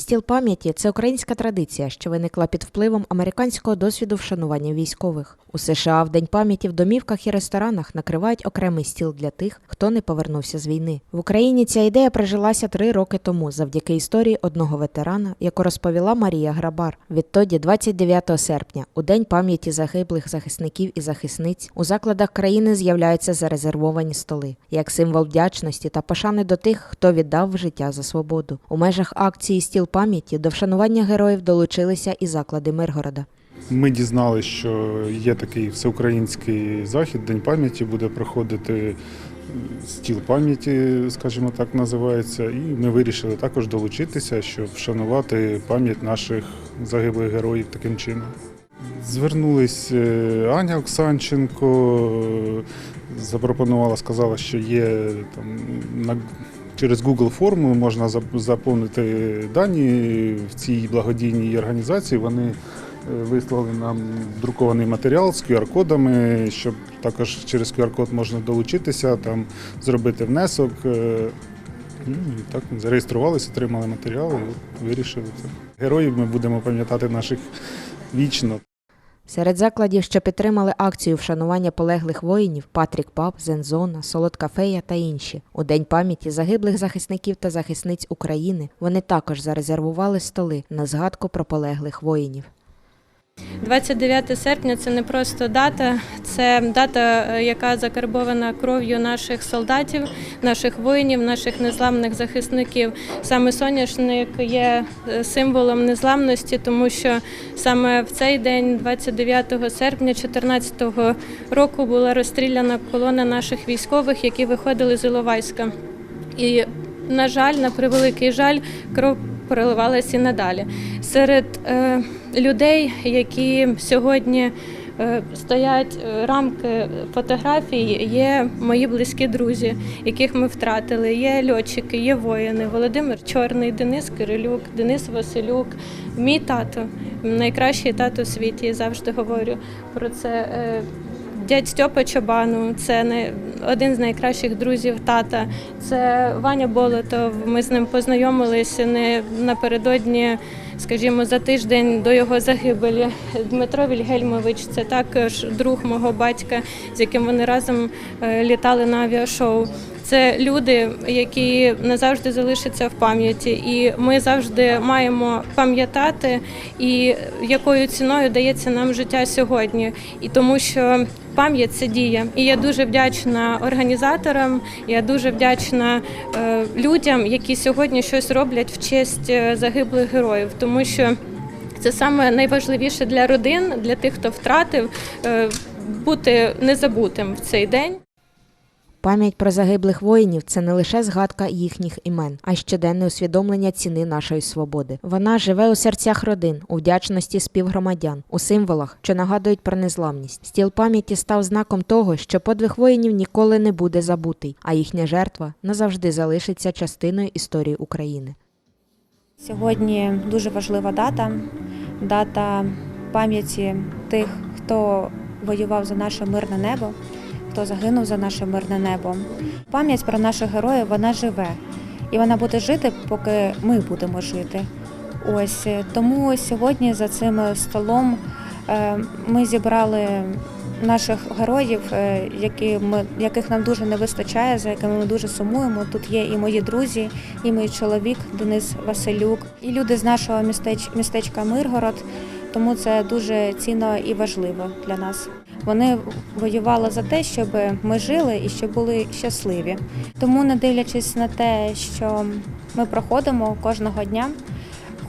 Стіл пам'яті це українська традиція, що виникла під впливом американського досвіду вшанування військових. У США в День пам'яті в домівках і ресторанах накривають окремий стіл для тих, хто не повернувся з війни. В Україні ця ідея прижилася три роки тому завдяки історії одного ветерана, яку розповіла Марія Грабар. Відтоді, 29 серпня, у День пам'яті загиблих захисників і захисниць, у закладах країни з'являються зарезервовані столи як символ вдячності та пошани до тих, хто віддав життя за свободу. У межах акції Стіл пам'яті до вшанування героїв долучилися і заклади Миргорода. Ми дізналися, що є такий всеукраїнський захід, День пам'яті буде проходити стіл пам'яті, скажімо так, називається. І ми вирішили також долучитися, щоб вшанувати пам'ять наших загиблих героїв таким чином. Звернулись е, Аня Оксанченко, е, запропонувала, сказала, що є там на через Google форму можна заповнити дані в цій благодійній організації. Вони е, вислали нам друкований матеріал з QR-кодами, щоб також через QR-код можна долучитися, там зробити внесок. е, Ну, і так зареєструвалися, отримали матеріал і вирішили це. Героїв ми будемо пам'ятати наших вічно. Серед закладів, що підтримали акцію вшанування полеглих воїнів Патрік Пап, Зензона, Солодка Фея та інші. У День пам'яті загиблих захисників та захисниць України вони також зарезервували столи на згадку про полеглих воїнів. 29 серпня це не просто дата, це дата, е, яка закарбована кров'ю наших солдатів, наших воїнів, наших незламних захисників. Саме соняшник є е, символом незламності, тому що саме в цей день, 29 серпня 2014 року, була розстріляна колона наших військових, які виходили з Іловайська. І, на жаль, на превеликий жаль, кров проливалася і надалі. Серед е, людей, які сьогодні е, стоять е, рамки фотографій, є мої близькі друзі, яких ми втратили. Є льотчики, є воїни. Володимир Чорний, Денис Кирилюк, Денис Василюк, мій тато, найкращий тато у світі. Я завжди говорю про це. Дядь Стьопа Чобану, це один з найкращих друзів тата. Це Ваня Болотов. Ми з ним познайомилися напередодні, скажімо, за тиждень до його загибелі. Дмитро Вільгельмович це також друг мого батька, з яким вони разом е, літали на авіашоу. Це люди, які назавжди залишаться в пам'яті, і ми завжди маємо пам'ятати, і якою ціною дається нам життя сьогодні. І тому що пам'ять це дія. І я дуже вдячна організаторам. Я дуже вдячна е, людям, які сьогодні щось роблять в честь е, загиблих героїв, тому що це саме найважливіше для родин, для тих, хто втратив, е, бути незабутим в цей день. Пам'ять про загиблих воїнів це не лише згадка їхніх імен, а й щоденне усвідомлення ціни нашої свободи. Вона живе у серцях родин, у вдячності співгромадян, у символах, що нагадують про незламність. Стіл пам'яті став знаком того, що подвиг воїнів ніколи не буде забутий, а їхня жертва назавжди залишиться частиною історії України. Сьогодні дуже важлива дата дата пам'яті тих, хто воював за наше мирне небо, хто загинув за наше мирне небо. Пам'ять про наших героїв вона живе, і вона буде жити, поки ми будемо жити. Ось е, тому сьогодні за цим столом е, ми зібрали наших героїв, е, які ми, яких нам дуже не вистачає, за якими ми дуже сумуємо. Тут є і мої друзі, і мій чоловік Денис Василюк, і люди з нашого містеч, містечка Миргород. Тому це дуже цінно і важливо для нас. Вони воювали за те, щоб ми жили і щоб були щасливі. Тому, не дивлячись на те, що ми проходимо кожного дня,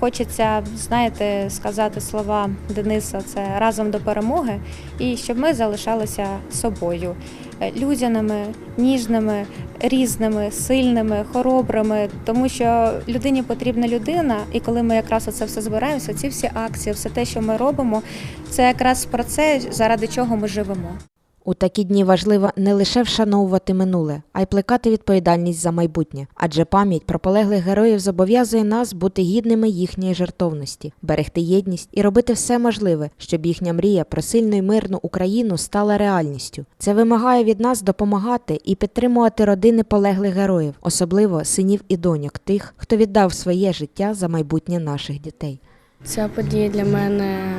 хочеться, знаєте, сказати слова Дениса це разом до перемоги, і щоб ми залишалися собою, е, людяними, ніжними, різними, сильними, хоробрими, тому що людині потрібна людина, і коли ми якраз оце все збираємося, ці всі акції, все те, що ми робимо, це якраз про це, заради чого ми живемо. У такі дні важливо не лише вшановувати минуле, а й плекати відповідальність за майбутнє, адже пам'ять про полеглих героїв зобов'язує нас бути гідними їхньої жертовності, берегти єдність і робити все можливе, щоб їхня мрія про сильну й мирну Україну стала реальністю. Це вимагає від нас допомагати і підтримувати родини полеглих героїв, особливо синів і доньок тих, хто віддав своє життя за майбутнє наших дітей. Ця подія для мене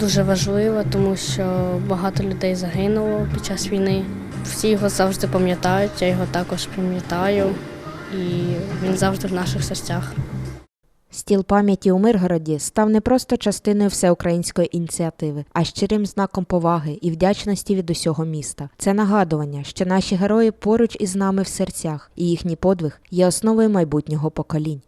дуже важлива, тому що багато людей загинуло під час війни. Всі його завжди пам'ятають, я його також пам'ятаю, і він завжди в наших серцях. Стіл пам'яті у Миргороді став не просто частиною всеукраїнської ініціативи, а щирим знаком поваги і вдячності від усього міста. Це нагадування, що наші герої поруч із нами в серцях, і їхній подвиг є основою майбутнього поколінь.